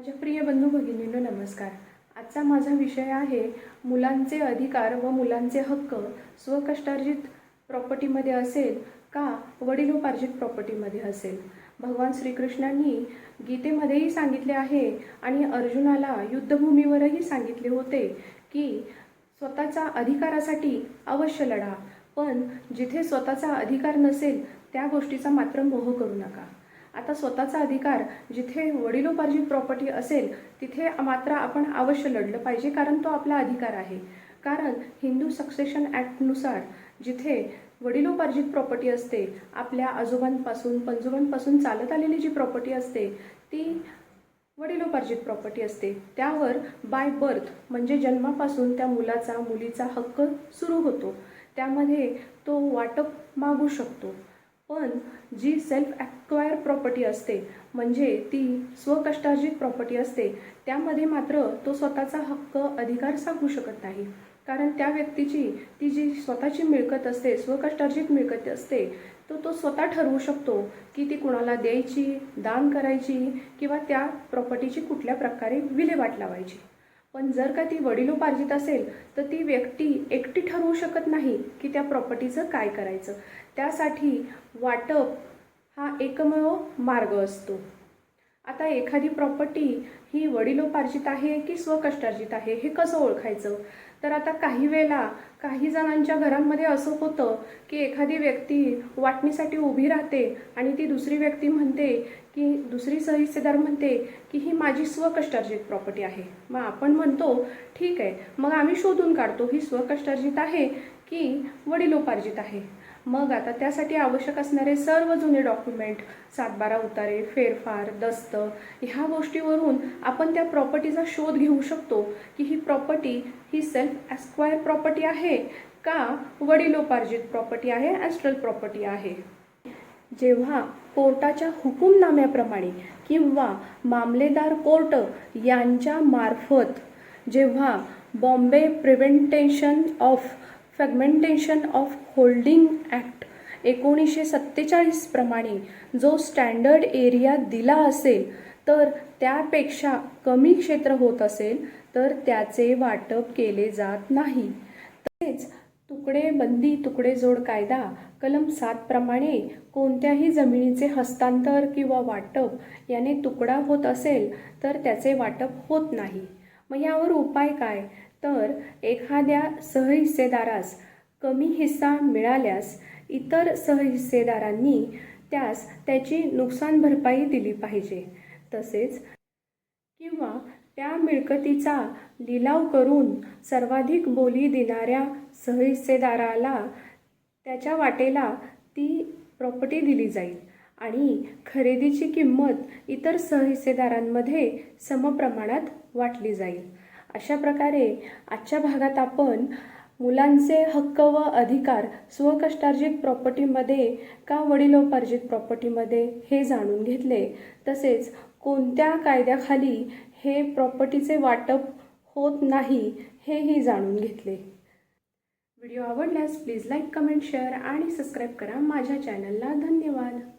माझ्या प्रिय बंधू भगिनींनो नमस्कार. आजचा माझा विषय आहे मुलांचे अधिकार व मुलांचे हक्क स्वकष्टार्जित प्रॉपर्टीमध्ये असेल का वडिलोपार्जित प्रॉपर्टीमध्ये असेल? भगवान श्रीकृष्णांनी गीतेमध्येही सांगितले आहे आणि अर्जुनाला युद्धभूमीवरही सांगितले होते की स्वतःचा अधिकारासाठी अवश्य लढा पण जिथे स्वतःचा अधिकार नसेल त्या गोष्टीचा मात्र मोह करू नका. आता स्वतःचा अधिकार जिथे वडिलोपार्जित प्रॉपर्टी असेल तिथे मात्र आपण अवश्य लढलं पाहिजे कारण तो आपला अधिकार आहे. कारण हिंदू सक्सेशन ॲक्टनुसार जिथे वडिलोपार्जित प्रॉपर्टी असते आपल्या आजोबांपासून पंजोबांपासून चालत आलेली जी प्रॉपर्टी असते ती वडिलोपार्जित प्रॉपर्टी असते. त्यावर बाय बर्थ म्हणजे जन्मापासून त्या मुलाचा मुलीचा हक्क सुरू होतो. त्यामध्ये तो वाटप मागू शकतो. पण जी सेल्फ ॲक्वायर प्रॉपर्टी असते म्हणजे ती स्वकष्टार्जित प्रॉपर्टी असते त्यामध्ये मात्र तो स्वतःचा हक्क अधिकार सांगू शकत नाही. कारण त्या व्यक्तीची ती जी स्वतःची मिळकत असते स्वकष्टार्जित मिळकत असते तो तो स्वतः ठरवू शकतो की ती कुणाला द्यायची दान करायची किंवा त्या प्रॉपर्टीची कुठल्या प्रकारे विल्हेवाट लावायची. पण जर का ती वडिलोपार्जित असेल तर ती व्यक्ती एकटी ठरवू शकत नाही की त्या प्रॉपर्टीचं काय करायचं. त्यासाठी वाटप हा एकमेव मार्ग असतो. आता एखादी प्रॉपर्टी ही वडिलोपार्जित आहे की स्वकष्टार्जित आहे हे कसं ओळखायचं? तर आता काही वेळेला काही जणांच्या घरांमध्ये असं होतं की एखादी व्यक्ती वाटणीसाठी उभी राहते आणि ती दुसरी व्यक्ती म्हणते की दुसरी सहिस्सेदार म्हणते की ही माझी स्वकष्टार्जित प्रॉपर्टी आहे. मग आपण म्हणतो ठीक आहे मग आम्ही शोधून काढतो ही स्वकष्टार्जित आहे की वडिलोपार्जित आहे? मग आता त्यासाठी आवश्यक असणारे सर्व जुने डॉक्युमेंट सातबारा उतारे फेरफार दस्त ह्या गोष्टीवरून आपण त्या प्रॉपर्टीचा शोध घेऊ शकतो की ही प्रॉपर्टी ही सेल्फ ॲस्क्वायर प्रॉपर्टी आहे का? वडिलोपार्जित प्रॉपर्टी आहे ॲस्ट्रल प्रॉपर्टी आहे. जेव्हा कोर्टाच्या हुकूमनाम्याप्रमाणे किंवा मामलेदार कोर्ट यांच्या मार्फत जेव्हा Bombay prevention of fragmentation of holding act एकोणीसशे सत्तेचाळीसप्रमाणे जो स्टँडर्ड एरिया दिला असेल तर त्यापेक्षा कमी क्षेत्र होत असेल तर त्याचे वाटप केले जात नाही. तसेच तुकडे बंदी तुकडे जोड कायदा कलम सातप्रमाणे कोणत्याही जमिनीचे हस्तांतर किंवा वाटप याने तुकडा होत असेल तर त्याचे वाटप होत नाही. मग यावर उपाय काय? तर एखाद्या सहहिस्सेदारास कमी हिस्सा मिळाल्यास इतर सहहिस्सेदारांनी त्यास त्याची नुकसान भरपाई दिली पाहिजे. तसेच किंवा त्या मिळकतीचा लिलाव करून सर्वाधिक बोली देणाऱ्या सहहिस्सेदाराला त्याच्या वाटेला ती प्रॉपर्टी दिली जाईल आणि खरेदीची किंमत इतर सहहिस्सेदारांमध्ये समप्रमाणात वाटली जाईल. अशा प्रकारे आजच्या भागात आपण मुलांचे हक्क व अधिकार स्वकष्टार्जित प्रॉपर्टीमध्ये का वडिलोपार्जित प्रॉपर्टीमध्ये हे जाणून घेतले. तसेच कोणत्या कायद्याखाली हे प्रॉपर्टीचे वाटप होत नाही हेही जाणून घेतले. व्हिडिओ आवडल्यास प्लीज लाईक कमेंट शेअर आणि सबस्क्राईब करा माझ्या चॅनलला. धन्यवाद.